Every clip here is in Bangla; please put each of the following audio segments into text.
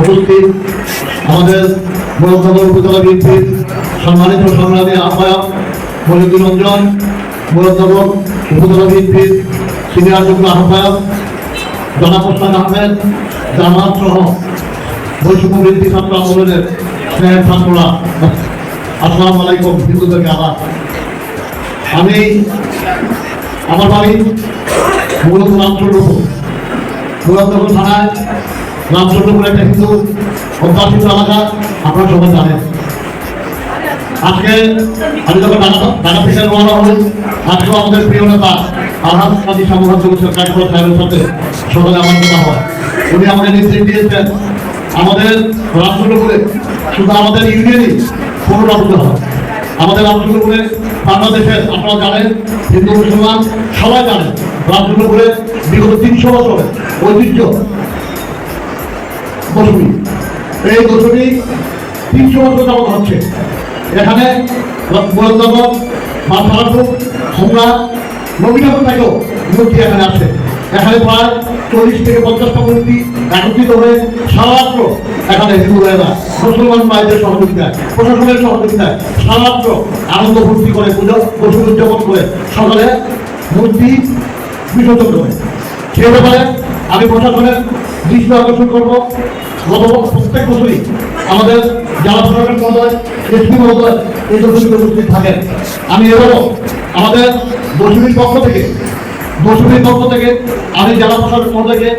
উপস্থিত আমাদের মুরাদনগর উপজেলা বিএনপির সম্মানিত সংগ্রামী আহ্বায়ক মহিউদ্দিন রঞ্জন মুরাদনগর উপজেলা বিএনপির সিনিয়র যুগ্ম আহ্বায়ক জনাব হোসেন আহমেদ, জামাত সহ বৈষম্য বৃদ্ধি ছাত্র আন্দোলনের স্নেহের ছাত্ররা। আসসালামু আলাইকুম, হিন্দুদেরকে আবার। আমি আমার বাড়ি মূলত রামচন্দ্রপুর মুরাদনগর থানায় রামচন্দ্রপুর একটা হিন্দু অধ্যাসিত এলাকা, আপনারা সবাই জানেন। আজকে আমি যখন ঢাকা থেকে রওনা হই আজকে আমাদের প্রিয় নেতা আলহাজ কাজী জগৎ কাঠগড় সাহেবের সাথে সকালে আমার কথা হয়। উনি আমাকে নির্দেশ দিয়েছেন। আমাদের রামচন্দ্রপুরে শুধু আমাদের ইউনিয়নই পনেরোটা পুজো হয়। আমাদের রামচন্দ্রপুরে বাংলাদেশের, আপনারা জানেন, হিন্দু মুসলমান সবাই জানেন রামচন্দ্রপুরে বিগত তিনশো বছরের ঐতিহ্য দশমী এই দশমী তিনশো বছর যাবত হচ্ছে। এখানে গোলন্দগর মা সারাপুর হোমরা নবীনগর থেকেও মূর্তি এখানে আছে এখানে প্রায় চল্লিশ থেকে পঞ্চাশটা মূর্তি একত্রিত হয়ে সারাত্র এখানে হিন্দু ভাইয়েরা মুসলমান ভাইদের সহযোগিতায়, প্রশাসনের সহযোগিতায় সারাত্র আনন্দ ফুর্তি করে পুজো পশু উদযাপন করে। সকালে মূর্তি বিসর্জন করে সে ব্যাপারে আমি প্রশাসনের দৃষ্টি আকর্ষণ করব। গত প্রত্যেক বছরই আমাদের জেলা প্রশাসন মহোদয়, এসপি মহোদয় এই দর্শনীতে উপস্থিত থাকেন। আমি এবারও আমাদের দর্শনীর পক্ষ থেকে দর্শনীর পক্ষ থেকে আমি জেলা প্রশাসক মহোদয়কে,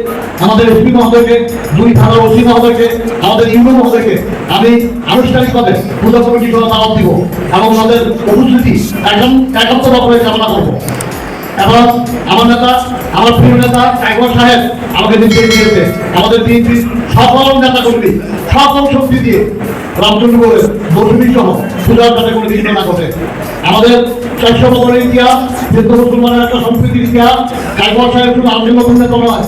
আমাদের এসপি মহোদয়কে, দুই থানার ওসি মহোদয়কে, আমাদের ইউনো মহোদয়কে আমি আনুষ্ঠানিকভাবে পূজা কমিটি সহ দাওয়াত দিব এবং আমাদের উপস্থিতি একদম একান্তভাবে কামনা করব। এবং আমার নেতা, আমার প্রিয় নেতা, একবার সাহেব, আমাকে নির্দেশ দিয়েছে। আমাদের বিএনপি সকল নেতা কর্মী সকল শক্তি দিয়ে রামচন্দ্রপুরের দশমী সহ পূজার যাতে কোনো বিঘ্ন না ঘটে আমাদের চারশো বছরের ইতিহাস হিন্দু মুসলমানের একটা সংস্কৃতির ইতিহাস। একবার সাহেব শুধু আন্দোলন নেতা নয়,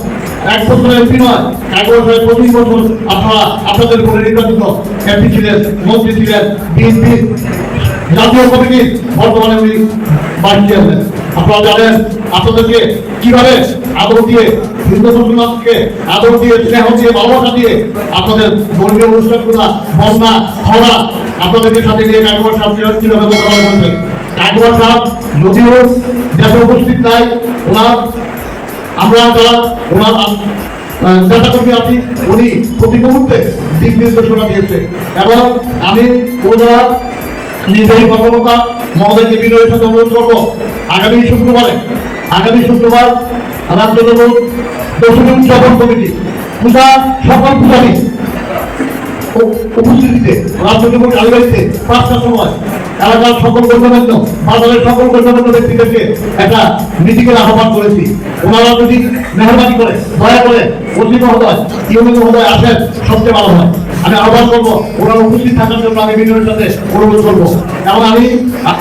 এক বছর এমপি নয়, একবার সাহেব পঁচিশ বছর আপনারা, আপনাদের উপরে নির্বাচিত এমপি ছিলেন, মন্ত্রী ছিলেন, বিএনপি জাতীয় কমিটির বর্তমানে উনি বাড়ি চেয়ারম্যান আপনারা জানেন, আপনাদেরকে কীভাবে আদর দিয়ে হিন্দু মুসলমানকে আদর দিয়ে, স্নেহ দিয়ে, ভালোবাসা দিয়ে আপনাদের ধর্মীয় অনুষ্ঠানগুলো, বন্যা, খরা, আপনাদেরকে সাথে নিয়ে কাকুয়ার সাহেব কীভাবে মোকাবেলা করবেন? কাকুয়ার সাহেব যদিও দেশে উপস্থিত নাই, ওনার, আমরা যারা ওনার নেতা কর্মী আছি, উনি প্রতি মুহূর্তে দিক নির্দেশনা দিয়েছে। এবং আমি ওনারা নির্বাহী কর্মকর্তা, মহোদয়কে বিনয়ের সাথে অনুরোধ করব আগামী শুক্রবারে, আগামী শুক্রবার রামচন্দ্রপুর দশমী উদযাপন কমিটি, পূজা সকল পূজারী উপস্থিতিতে রাজনৈতিক কালীবাড়িতে পাঁচটার সময় এলাকার সকল গণ্যমান্য, বাজারের সকল গণ্যমান্য ব্যক্তিদেরকে একটা মিটিংয়ের আহ্বান করেছি। ওনারা যদি মেহরবানি করে, দয়া করে অতি মহোদয় ইউনি মহোদয় আসেন, সবচেয়ে ভালো হয়। আমি আহ্বান করব, ওনারা উপস্থিত থাকার জন্য আমি বিনয়ের সাথে অনুরোধ করব। এবং আমি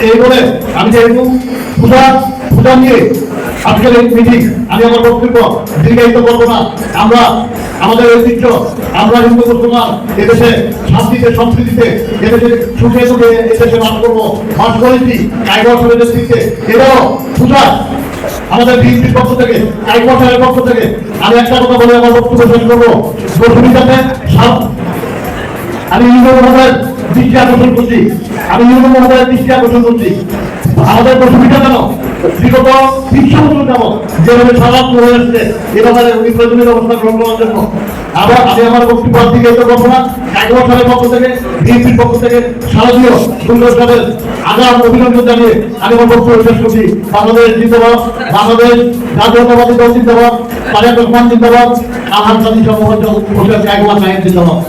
এই বলে আমি যেহেতু পূজা পূজা নিয়ে আজকের এই মিটিং আমি আমার বক্তব্য দীর্ঘায়িত করব না। আমরা, আমাদের ঐতিহ্য, আমরা হিন্দু, মুসলমান, এদেশে শান্তিতে, সংস্কৃতিতে, এদেশে সুখে সুখে এদেশে বাস করব। বাস করেছি কায়গা সমাজের দিকে। এটাও পূজা, আমাদের বিএনপির পক্ষ থেকে কায়গা সাহেবের পক্ষ থেকে আমি একটা কথা বলে আমার বক্তব্য শেষ করব। দর্শনী যাতে সা- আমি ইউনো মহোদয়ের দৃষ্টি আকর্ষণ করছি। আমি ইউনো মহোদয়ের দৃষ্টি আকর্ষণ করছি। আমাদের অসুবিধা কেন? বিগত তিনশো বছর যাবত যেভাবে সারা করে আসছে এ ব্যাপারে উনি প্রয়োজনীয় ব্যবস্থা গ্রহণ করার জন্য। আবার আমি আমার বক্তব্য দিকে তো করব না। কাকুয়া সাহেবের পক্ষ থেকে, বিএনপির পক্ষ থেকে শারদীয় সুন্দর সাহেবের আগাম অভিনন্দন জানিয়ে আমি আমার বক্তব্য শেষ করছি। বাংলাদেশ জিন্দাবাদ, বাংলাদেশ জাতীয়তাবাদী দল জিন্দাবাদ তারেক রহমান জিন্দাবাদ আলহাম সাদী সমবাদ কাকুয়া সাহেব জিন্দাবাদ।